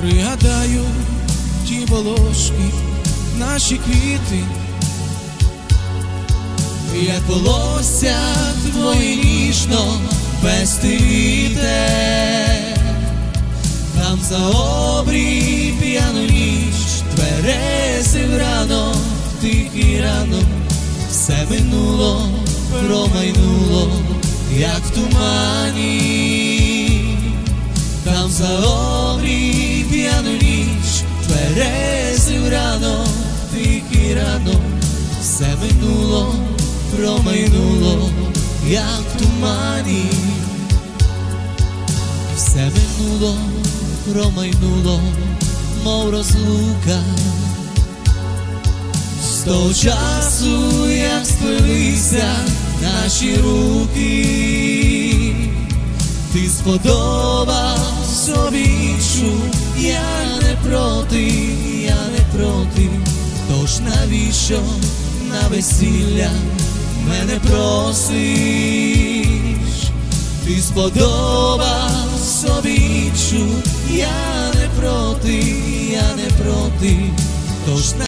Пригадаю ті волошки, наші квіти, як волосся твоє ніжно пести вітер, там за обрій п'яну ніч, тверезив рано, тихий ранок, все минуло, промайнуло, як в тумані, там за обрій ніч, тверезив рано, тихий ранок, все минуло, промайнуло, як в тумані, все минуло, промайнуло, мов розлука. З того часу, як сплелися наші руки, ти сподобав собі чув, я навіщо на весілля мене просиш? Ти сподобав собі чу, я не проти, я не проти, тож